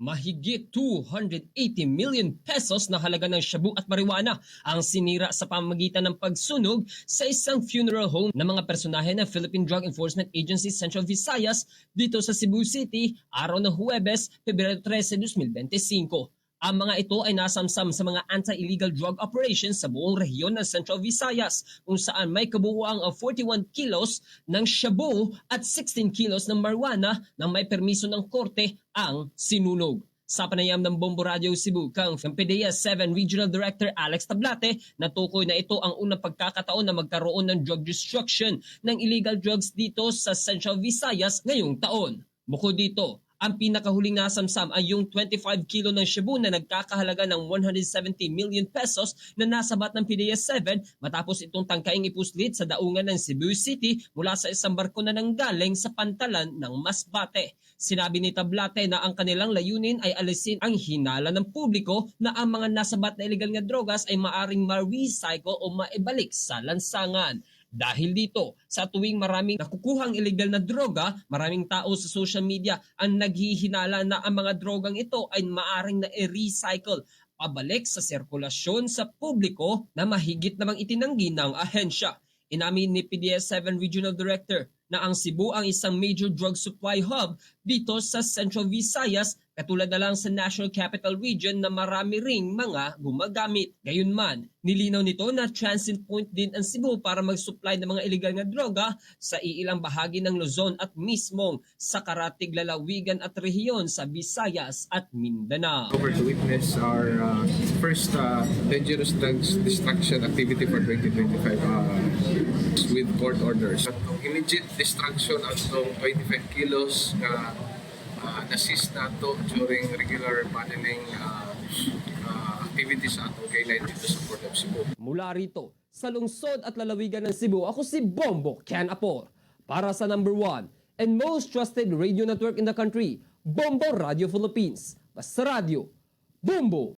Mahigit 280 million pesos na halaga ng shabu at marijuana ang sinira sa pamamagitan ng pagsunog sa isang funeral home ng mga personahe ng Philippine Drug Enforcement Agency Central Visayas dito sa Cebu City araw ng Huwebes, Pebrero 13, 2025. Ang mga ito ay nasamsam sa mga anti-illegal drug operations sa buong rehiyon ng Central Visayas kung saan may kabuuang of 41 kilos ng shabu at 16 kilos ng marijuana nang may permiso ng korte ang sinunog. Sa panayam ng Bombo Radio Cebu, kang ng PDEA 7 Regional Director Alex Tablate, natukoy na ito ang unang pagkakataon na magkaroon ng drug destruction ng illegal drugs dito sa Central Visayas ngayong taon. Bukod dito, ang pinakahuling nasamsam ay yung 25 kilo ng shabu na nagkakahalaga ng 170 million pesos na nasabat ng PDEA 7 matapos itong tangkaing ipuslit sa daungan ng Cebu City mula sa isang barko na nanggaling sa pantalan ng Masbate. Sinabi ni Tablate na ang kanilang layunin ay alisin ang hinala ng publiko na ang mga nasabat na illegal nga drogas ay maaring ma-recycle o maibalik sa lansangan. Dahil dito, sa tuwing maraming nakukuhang illegal na droga, maraming tao sa social media ang naghihinala na ang mga drogang ito ay maaring na i-recycle pabalik sa sirkulasyon sa publiko na mahigit namang itinanggi ng ahensya. Inamin ni PDS 7 Regional Director na ang Cebu ang isang major drug supply hub dito sa Central Visayas katulad na lang sa National Capital Region na marami ring mga gumagamit. Gayunman, nilinaw nito na transit point din ang Cebu para mag-supply ng mga illegal na droga sa iilang bahagi ng Luzon at mismong sa karatig lalawigan at rehiyon sa Visayas at Mindanao. over to witness our uh, first uh, dangerous drugs destruction activity for 2025 uh, with court orders. At immediate destruction at itong 25 kilos na uh, na-seize nato during regular paneling uh, uh, activities sa atong K9 dito sa Port of Cebu. Mula rito, sa lungsod at lalawigan ng Cebu, ako si Bombo Ken Apor. Para sa number one and most trusted radio network in the country, Bombo Radio Philippines. Basta Radio, Bombo!